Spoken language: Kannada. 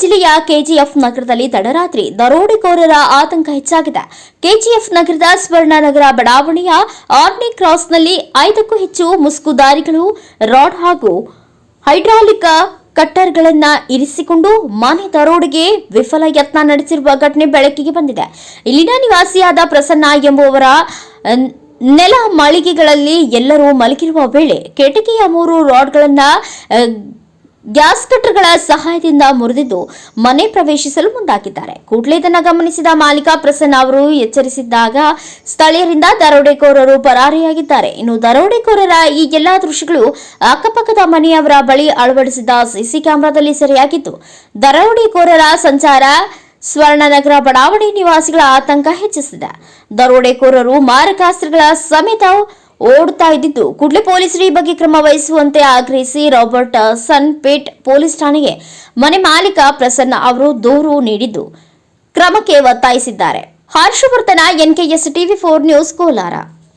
ಜಿಲ್ಲೆಯ ಕೆಜಿಎಫ್ ನಗರದಲ್ಲಿ ತಡರಾತ್ರಿ ದರೋಡೆಕೋರರ ಆತಂಕ ಹೆಚ್ಚಾಗಿದೆ. ಕೆಜಿಎಫ್ ನಗರದ ಸ್ವರ್ಣನಗರ ಬಡಾವಣೆಯ ಆರ್ನಿ ಕ್ರಾಸ್ನಲ್ಲಿ ಐದಕ್ಕೂ ಹೆಚ್ಚು ಮುಸ್ಕುದಾರಿಗಳು, ರಾಡ್ ಹಾಗೂ ಹೈಡ್ರಾಲಿಕ್ ಕಟ್ಟರ್ಗಳನ್ನ ಇರಿಸಿಕೊಂಡು ಮನೆ ದರೋಡೆಗೆ ವಿಫಲ ಯತ್ನ ನಡೆಸಿರುವ ಘಟನೆ ಬೆಳಕಿಗೆ ಬಂದಿದೆ. ಇಲ್ಲಿನ ನಿವಾಸಿಯಾದ ಪ್ರಸನ್ನ ಎಂಬುವರ ನೆಲ ಮಳಿಗೆಗಳಲ್ಲಿ ಎಲ್ಲರೂ ಮಲಗಿರುವ ವೇಳೆ, ಕೆಟಕಿಯ ಮೂರು ರಾಡ್ಗಳನ್ನ ಗ್ಯಾಸ್ ಕಟ್ಟರ್ಗಳ ಸಹಾಯದಿಂದ ಮುರಿದಿದ್ದು ಮನೆ ಪ್ರವೇಶಿಸಲು ಮುಂದಾಗಿದ್ದಾರೆ. ಕೂಡಲೇ ಇದನ್ನು ಗಮನಿಸಿದ ಮಾಲೀಕ ಪ್ರಸನ್ನ ಅವರು ಎಚ್ಚರಿಸಿದ್ದಾಗ ಸ್ಥಳೀಯರಿಂದ ದರೋಡೆಕೋರರು ಪರಾರಿಯಾಗಿದ್ದಾರೆ. ಇನ್ನು ದರೋಡೆಕೋರರ ಈ ಎಲ್ಲಾ ದೃಶ್ಯಗಳು ಅಕ್ಕಪಕ್ಕದ ಮನೆಯವರ ಬಳಿ ಅಳವಡಿಸಿದ ಸಿಸಿ ಕ್ಯಾಮೆರಾದಲ್ಲಿ ಸೆರೆಯಾಗಿದ್ದು, ದರೋಡೆಕೋರರ ಸಂಚಾರ ಸ್ವರ್ಣನಗರ ಬಡಾವಣೆ ನಿವಾಸಿಗಳ ಆತಂಕ ಹೆಚ್ಚಿಸಿದೆ. ದರೋಡೆಕೋರರು ಮಾರಕಾಸ್ತ್ರಗಳ ಸಮೇತ ಓಡುತ್ತಾ ಇದ್ದಿದ್ದು. ಕೂಡಲೇ ಪೊಲೀಸರು ಈ ಬಗ್ಗೆ ಕ್ರಮ ವಹಿಸುವಂತೆ ಆಗ್ರಹಿಸಿ ರಾಬರ್ಟ್ ಸನ್ಪೇಟ್ ಪೊಲೀಸ್ ಠಾಣೆಗೆ ಮನೆ ಮಾಲೀಕ ಪ್ರಸನ್ನ ಅವರು ದೂರು ನೀಡಿದ್ದು. ಕ್ರಮಕ್ಕೆ ಒತ್ತಾಯಿಸಿದ್ದಾರೆ. Harshavardhana, NKS TV four news, Kolar.